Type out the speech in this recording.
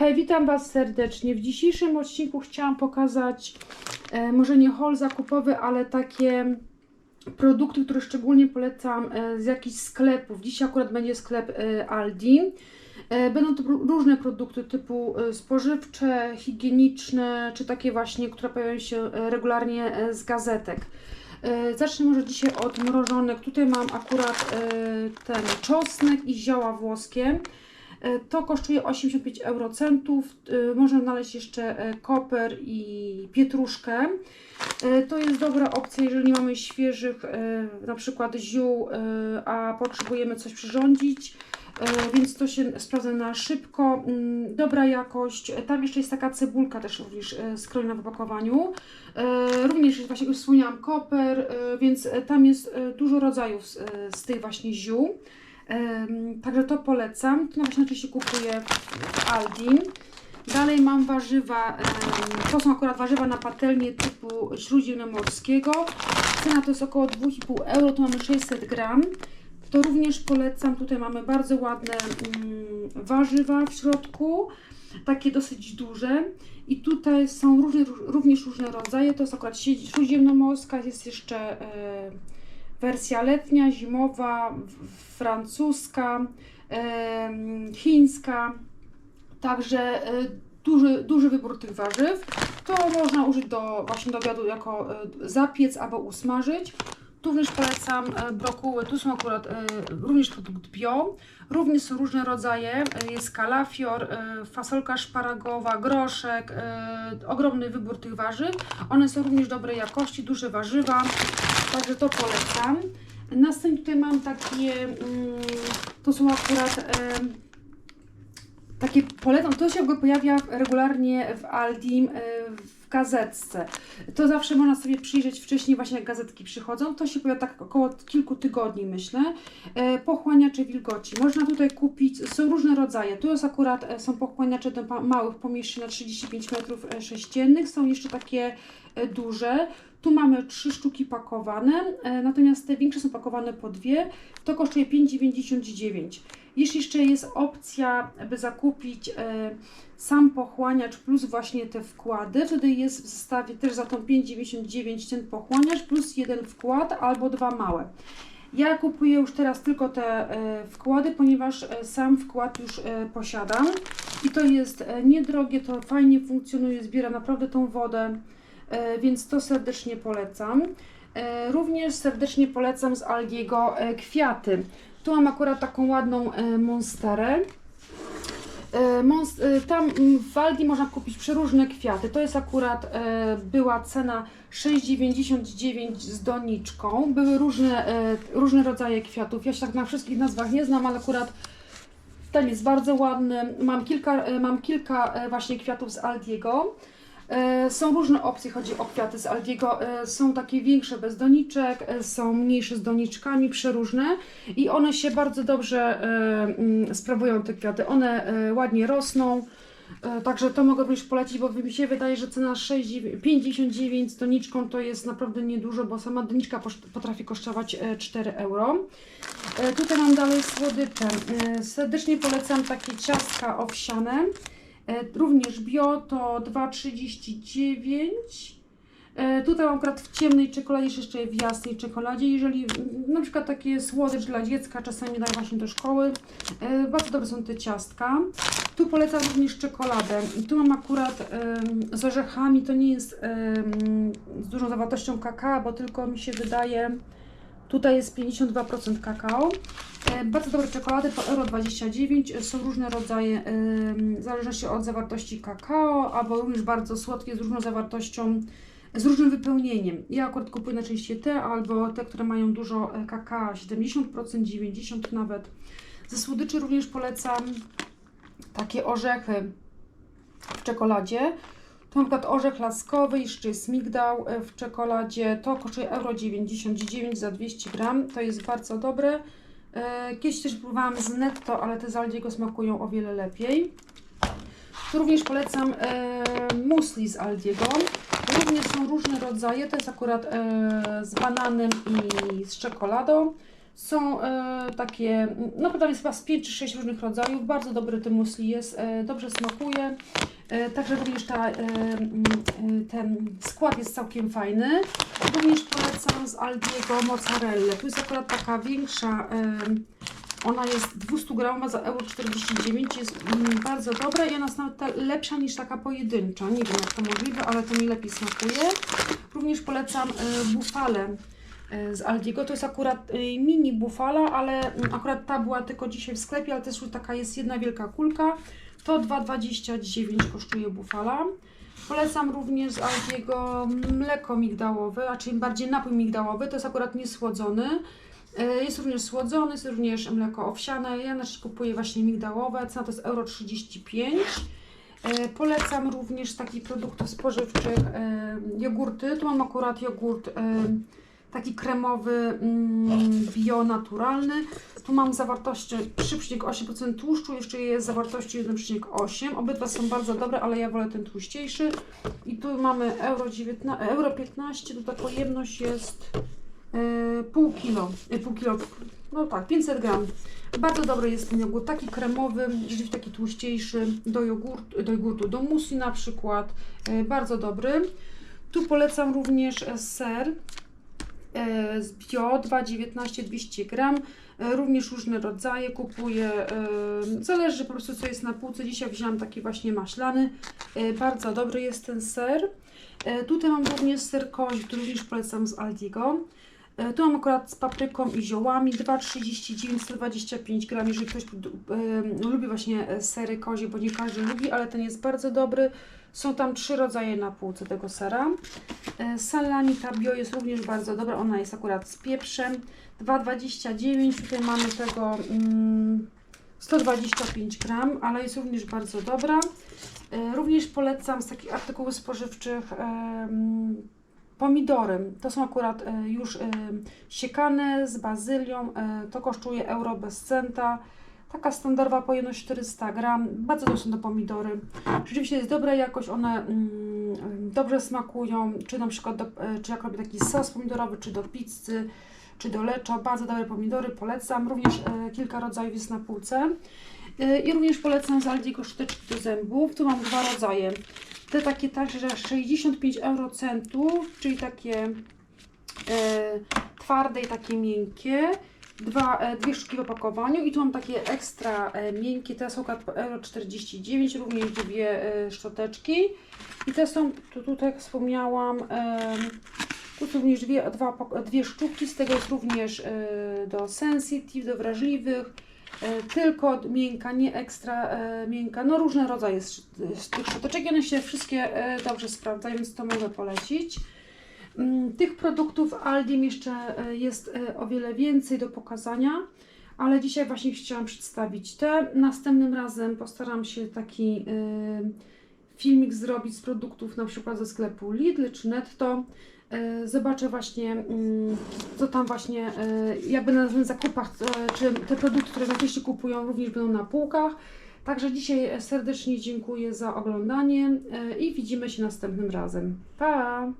Hej, witam Was serdecznie. W dzisiejszym odcinku chciałam pokazać e, może nie haul zakupowy, ale takie produkty, które szczególnie polecam e, z jakichś sklepów. Dzisiaj akurat będzie sklep e, Aldi. E, Będą to różne produkty typu e, spożywcze, higieniczne, czy takie właśnie, które pojawiają się e, regularnie e, z gazetek. E, Zacznę może dzisiaj od mrożonek. Tutaj mam akurat e, ten czosnek i zioła włoskie. E, To kosztuje 85 eurocentów. E, Można znaleźć jeszcze e, koper i pietruszkę. To jest dobra opcja, jeżeli nie mamy świeżych na przykład ziół, a potrzebujemy coś przyrządzić. Więc to się sprawdza na szybko. Mm, Dobra jakość. Tam jeszcze jest taka cebulka też również skrojona w opakowaniu. Również właśnie, już wspomniałam, koper, więc tam jest dużo rodzajów z tych właśnie ziół. Także to polecam. To właśnie oczywiście kupuję w Aldi. Dalej mam warzywa. To są akurat warzywa na patelnię typu śródziemnomorskiego. Cena to jest około 2,5 euro. Tu mamy 600 gram. To również polecam. Tutaj mamy bardzo ładne mm, warzywa w środku. Takie dosyć duże. I tutaj są również różne rodzaje. To jest akurat śródziemnomorska. Jest jeszcze wersja letnia, zimowa, francuska, chińska. Także e, duży, duży wybór tych warzyw. To można użyć do, właśnie do obiadu jako e, zapiec albo usmażyć. Tu również polecam e, brokuły. Tu są akurat również produkt bio. Również są różne rodzaje. Jest kalafior, fasolka szparagowa, groszek. Ogromny wybór tych warzyw. One są również dobrej jakości, duże warzywa. Także to polecam. Następnie mam takie, mm, to są akurat em, takie polecam, to się pojawia regularnie w Aldim e, w gazetce. To zawsze można sobie przyjrzeć wcześniej właśnie jak gazetki przychodzą. To się pojawia tak około kilku tygodni myślę. E, Pochłaniacze wilgoci. Można tutaj kupić, są różne rodzaje. Tu jest akurat, e, są pochłaniacze do małych pomieszczeń na 35 metrów e, sześciennych. Są jeszcze takie e, duże. Tu mamy trzy sztuki pakowane, e, natomiast te większe są pakowane po dwie. To kosztuje 5,99. Jeśli jeszcze jest opcja, by zakupić e, sam pochłaniacz plus właśnie te wkłady, wtedy jest w zestawie też za tą 5,99 ten pochłaniacz plus jeden wkład albo dwa małe. Ja kupuję już teraz tylko te e, wkłady, ponieważ sam wkład już posiadam i to jest niedrogie, to fajnie funkcjonuje, zbiera naprawdę tą wodę, więc to serdecznie polecam. E, Również serdecznie polecam z Aldiego e, kwiaty. Tu mam akurat taką ładną e, monsterę. E, Monst- e, tam w Aldi można kupić przeróżne kwiaty. To jest akurat e, była cena 6,99 z doniczką. Były różne, e, różne rodzaje kwiatów. Ja się tak na wszystkich nazwach nie znam, ale akurat ten jest bardzo ładny. Mam kilka, e, mam kilka e, właśnie kwiatów z Aldiego. E, Są różne opcje, chodzi o kwiaty z Aldiego. E, Są takie większe bez doniczek, e, są mniejsze z doniczkami, przeróżne i one się bardzo dobrze mm, sprawują, te kwiaty. One ładnie rosną. Także to mogę również polecić, bo mi się wydaje, że cena 6,9 5,99 z doniczką to jest naprawdę niedużo, bo sama doniczka potrafi kosztować e, 4 euro. Tutaj mam dalej słodycze. Serdecznie polecam takie ciastka owsiane. E, Również bio to 2,39. E, Tutaj mam akurat w ciemnej czekoladzie, jeszcze w jasnej czekoladzie. Jeżeli na przykład takie słodycz dla dziecka czasami daję właśnie do szkoły, e, bardzo dobre są te ciastka. Tu polecam również czekoladę. Tu mam akurat z orzechami, to nie jest z dużą zawartością kakao, bo tylko mi się wydaje, tutaj jest 52% kakao. E, Bardzo dobre czekolady po euro 29. E, Są różne rodzaje, em, w zależności od zawartości kakao, albo również bardzo słodkie z różną zawartością, z różnym wypełnieniem. Ja akurat kupuję najczęściej te, albo te, które mają dużo e, kakao, 70%, 90% nawet. Ze słodyczy również polecam takie orzechy w czekoladzie. To na przykład orzech laskowy, jeszcze jest migdał e, w czekoladzie. To kosztuje euro 99 za 200 gram. To jest bardzo dobre. E, Kiedyś też próbowałam z netto, ale te z Aldiego smakują o wiele lepiej. Tu również polecam e, musli z Aldiego. Również są różne rodzaje. To jest akurat e, z bananem i z czekoladą. Są e, takie, no tam jest chyba z 5 czy 6 różnych rodzajów. Bardzo dobry ten muesli jest, e, dobrze smakuje. E, także również ta, e, e, ten skład jest całkiem fajny. Również polecam z Aldiego mozzarellę. Tu jest akurat taka większa, ona jest 200 gramowa za euro 49, jest mm, bardzo dobra i ona jest nawet lepsza niż taka pojedyncza. Nie wiem jak to możliwe, ale to mi lepiej smakuje. Również polecam e, bufalę e, z Aldiego. To jest akurat mini bufala, ale akurat ta była tylko dzisiaj w sklepie, ale też już taka jest jedna wielka kulka. To 2,29 kosztuje bufala. Polecam również z Aldiego mleko migdałowe, a czyli bardziej napój migdałowy. To jest akurat niesłodzony. E, Jest również słodzony, jest również mleko owsiane. Ja na kupuję właśnie migdałowe. Cena to jest euro 35. E, Polecam również takich produktów spożywczych e, jogurty. Tu mam akurat jogurt taki kremowy, mm, bio naturalny. Tu mam zawartość 3,8% tłuszczu, jeszcze jest zawartości 1,8. Obydwa są bardzo dobre, ale ja wolę ten tłuściejszy. I tu mamy euro, 19, euro 15, tu ta pojemność jest e, pół kilo, e, pół kilo, no tak, 500 gram. Bardzo dobry jest ten jogurt, taki kremowy, rzeczywiście taki tłuściejszy do jogurtu, do, jogurtu, do musi na przykład, e, bardzo dobry. Tu polecam również ser z bio 2,19 200 gram. E, Również różne rodzaje kupuję. e, Zależy po prostu co jest na półce. Dzisiaj wzięłam taki właśnie maślany. E, Bardzo dobry jest ten ser. E, Tutaj mam również ser kozi, który również polecam z Aldigo. E, Tu mam akurat z papryką i ziołami 2,39 125 gram. Jeżeli ktoś e, lubi właśnie e, sery kozie, bo nie każdy lubi, ale ten jest bardzo dobry. Są tam trzy rodzaje na półce tego sera. E, Salamita bio jest również bardzo dobra. Ona jest akurat z pieprzem. 2,29. Tutaj mamy tego mm, 125 gram, ale jest również bardzo dobra. Również polecam z takich artykułów spożywczych em, pomidory. To są akurat e, już e, siekane z bazylią. E, To kosztuje euro bez centa. Taka standardowa pojemność 400 gram. Bardzo dobre są te pomidory. Rzeczywiście jest dobra jakość, one mm, dobrze smakują. Czy na przykład, do, czy jak robię taki sos pomidorowy, czy do pizzy, czy do leczo. Bardzo dobre pomidory, polecam. Również kilka rodzajów jest na półce. I również polecam z Aldiego szczoteczki do zębów. Tu mam dwa rodzaje. Te takie także 65 eurocentów, czyli takie e, twarde i takie miękkie. Dwa, e, dwie sztuki w opakowaniu i tu mam takie ekstra e, miękkie, te są euro 49, również dwie e, szczoteczki. I te są, tu, tu tak jak wspomniałam, e, tu są również dwie, dwa, dwie sztuki, z tego jest również e, do sensitive, do wrażliwych, tylko miękka, nie ekstra e, miękka, no różne rodzaje z, z tych szczoteczek, one się wszystkie e, dobrze sprawdzają, więc to mogę polecić. Mm, Tych produktów Aldim jeszcze e, jest e, o wiele więcej do pokazania, ale dzisiaj właśnie chciałam przedstawić te. Następnym razem postaram się taki e, filmik zrobić z produktów na przykład ze sklepu Lidl czy Netto. E, Zobaczę właśnie, mm, co tam właśnie, e, jakby na zakupach, e, czy te produkty, które najczęściej kupują, również będą na półkach. Także dzisiaj serdecznie dziękuję za oglądanie i widzimy się następnym razem. Pa!